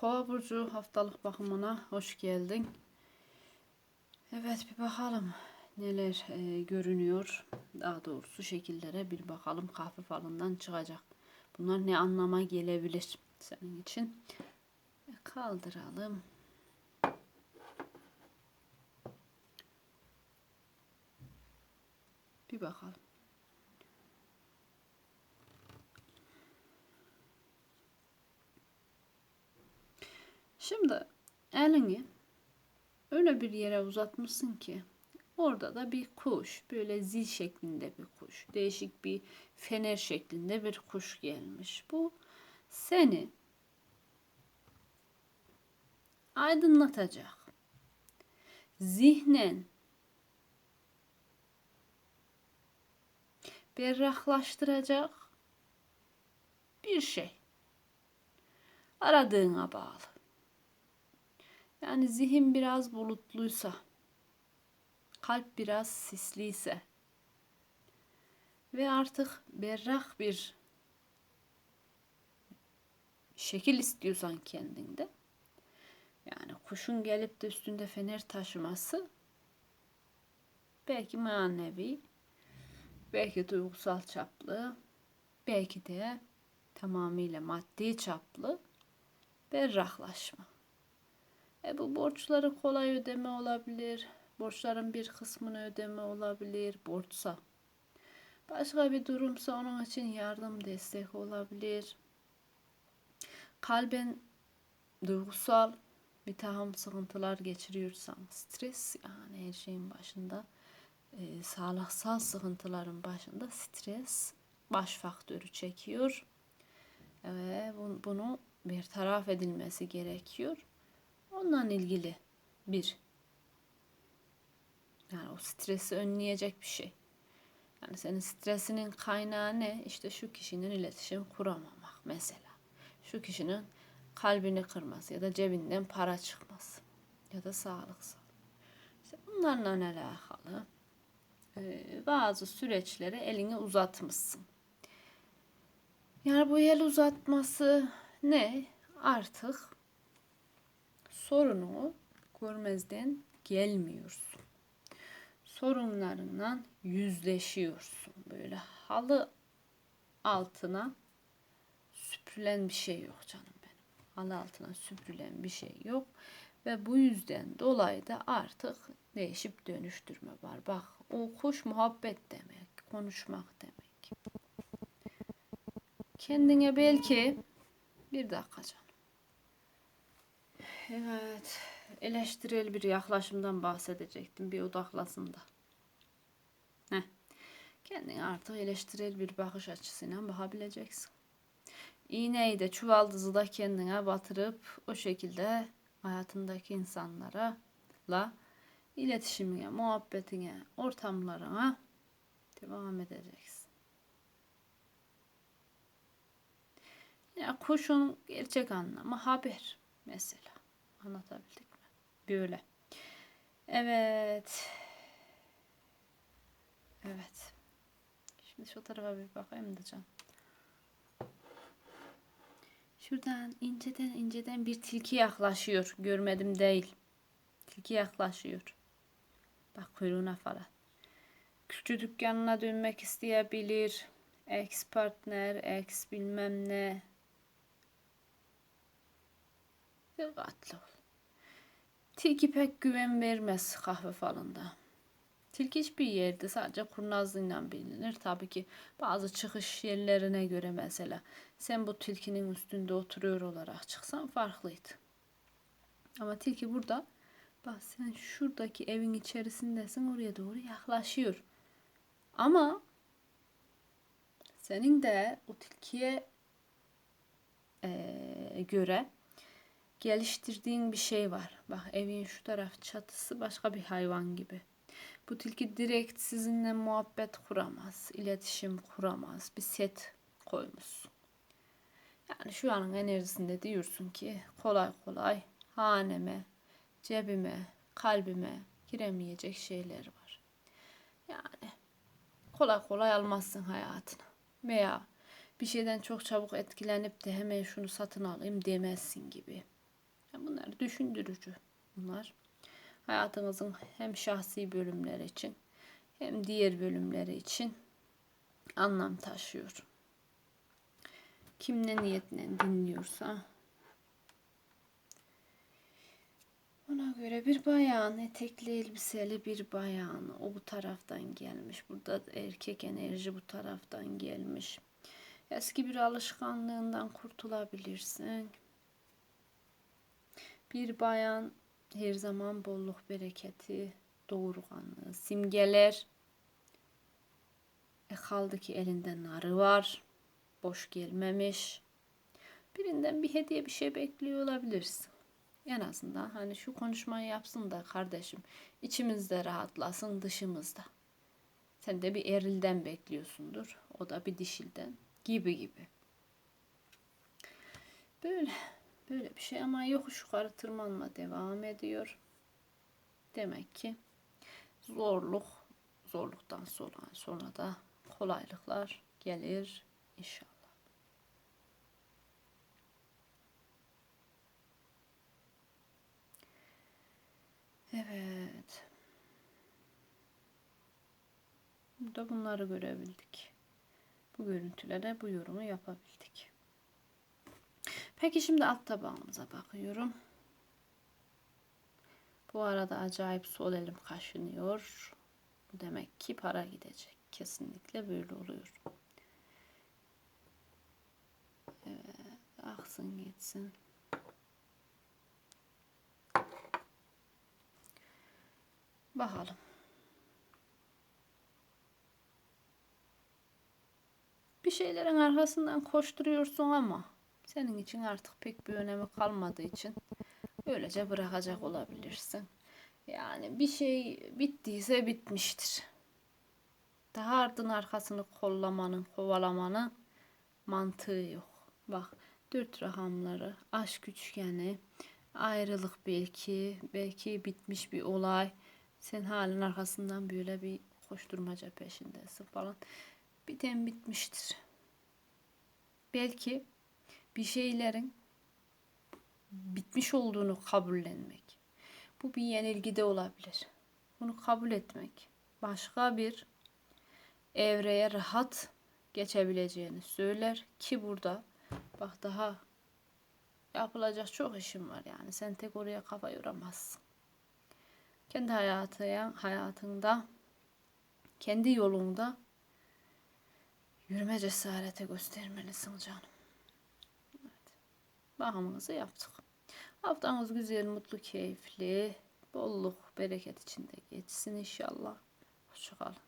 Kova burcu haftalık bakımına hoş geldin. Evet bir bakalım neler e, görünüyor. Daha doğrusu şekillere bir bakalım kahve falından çıkacak. Bunlar ne anlama gelebilir senin için? E, Kaldıralım. Bir bakalım. Şimdi elini öyle bir yere uzatmışsın ki orada da bir kuş böyle zil şeklinde bir kuş değişik bir fener şeklinde bir kuş gelmiş. Bu seni aydınlatacak. Zihnen berraklaştıracak bir şey. Aradığına bağlı. Yani zihin biraz bulutluysa, kalp biraz sisliyse ve artık berrak bir şekil istiyorsan kendinde, yani kuşun gelip de üstünde fener taşıması belki manevi, belki duygusal çaplı, belki de tamamıyla maddi çaplı berraklaşma. E bu borçları kolay ödeme olabilir. Borçların bir kısmını ödeme olabilir. Borçsa. Başka bir durumsa onun için yardım destek olabilir. Kalben duygusal bir takım sıkıntılar geçiriyorsan stres yani her şeyin başında e, sağlıksal sıkıntıların başında stres baş faktörü çekiyor. Ve bunu bir taraf edilmesi gerekiyor. Ondan ilgili bir yani o stresi önleyecek bir şey. Yani senin stresinin kaynağı ne? İşte şu kişinin iletişim kuramamak mesela. Şu kişinin kalbini kırması ya da cebinden para çıkması ya da sağlıksal. İşte bunlarla alakalı bazı süreçlere elini uzatmışsın. Yani bu el uzatması ne? Artık sorunu görmezden gelmiyorsun. Sorunlarından yüzleşiyorsun. Böyle halı altına süpürülen bir şey yok canım benim. Halı altına süpürülen bir şey yok. Ve bu yüzden dolayı da artık değişip dönüştürme var. Bak o kuş muhabbet demek, konuşmak demek. Kendine belki bir dakika canım. Evet, eleştirel bir yaklaşımdan bahsedecektim. Bir odaklasın da. Heh. Kendine artık eleştirel bir bakış açısıyla bakabileceksin. İğneyi de çuvaldızı da kendine batırıp o şekilde hayatındaki insanlara la iletişimine, muhabbetine, ortamlarına devam edeceksin. Ya kuşun gerçek anlamı haber mesela. Anlatabildik mi? Böyle. Evet. Evet. Şimdi şu tarafa bir bakayım da can. Şuradan inceden inceden bir tilki yaklaşıyor. Görmedim değil. Tilki yaklaşıyor. Bak kuyruğuna falan. Küçük dükkanına dönmek isteyebilir. Ex partner, ex bilmem ne. Dikkatli ol. Tilki pek güven vermez kahve falında. Tilki hiçbir yerde sadece kurnazlığıyla bilinir. Tabii ki bazı çıkış yerlerine göre mesela sen bu tilkinin üstünde oturuyor olarak çıksan farklıydı. Ama tilki burada bak sen şuradaki evin içerisindesin oraya doğru yaklaşıyor. Ama senin de o tilkiye e, göre geliştirdiğin bir şey var. Bak evin şu taraf çatısı başka bir hayvan gibi. Bu tilki direkt sizinle muhabbet kuramaz, iletişim kuramaz. Bir set koymuşsun. Yani şu anın enerjisinde diyorsun ki kolay kolay haneme, cebime, kalbime giremeyecek şeyler var. Yani kolay kolay almazsın hayatına. Veya bir şeyden çok çabuk etkilenip de hemen şunu satın alayım demezsin gibi. Bunlar düşündürücü. Bunlar hayatınızın hem şahsi bölümleri için hem diğer bölümleri için anlam taşıyor. Kim ne niyetle dinliyorsa ona göre bir bayan, etekli elbiseli bir bayan. O bu taraftan gelmiş. Burada erkek enerji bu taraftan gelmiş. Eski bir alışkanlığından kurtulabilirsin. Bir bayan her zaman bolluk bereketi, doğurganlığı simgeler. E kaldı ki elinde narı var. Boş gelmemiş. Birinden bir hediye bir şey bekliyor olabilirsin. En azından hani şu konuşmayı yapsın da kardeşim içimizde rahatlasın dışımızda. Sen de bir erilden bekliyorsundur. O da bir dişilden gibi gibi. Böyle böyle bir şey ama yokuş yukarı tırmanma devam ediyor. Demek ki zorluk zorluktan sonra sonra da kolaylıklar gelir inşallah. Evet. Burada bunları görebildik. Bu görüntülere bu yorumu yapabildik. Peki şimdi alt tabağımıza bakıyorum. Bu arada acayip sol elim kaşınıyor. Bu demek ki para gidecek. Kesinlikle böyle oluyor. Evet, aksın gitsin. Bakalım. Bir şeylerin arkasından koşturuyorsun ama senin için artık pek bir önemi kalmadığı için öylece bırakacak olabilirsin. Yani bir şey bittiyse bitmiştir. Daha ardın arkasını kollamanın, kovalamanın mantığı yok. Bak dört rakamları, aşk üçgeni, ayrılık belki, belki bitmiş bir olay. Sen halin arkasından böyle bir koşturmaca peşindesin falan. Biten bitmiştir. Belki bir şeylerin bitmiş olduğunu kabullenmek. Bu bir yenilgi de olabilir. Bunu kabul etmek. Başka bir evreye rahat geçebileceğini söyler ki burada bak daha yapılacak çok işim var yani. Sen tek oraya kafa yoramazsın. Kendi hayatı, hayatında, kendi yolunda yürüme cesareti göstermelisin canım. Bakımımızı yaptık. Haftanız güzel, mutlu, keyifli, bolluk, bereket içinde geçsin inşallah. Hoşçakalın.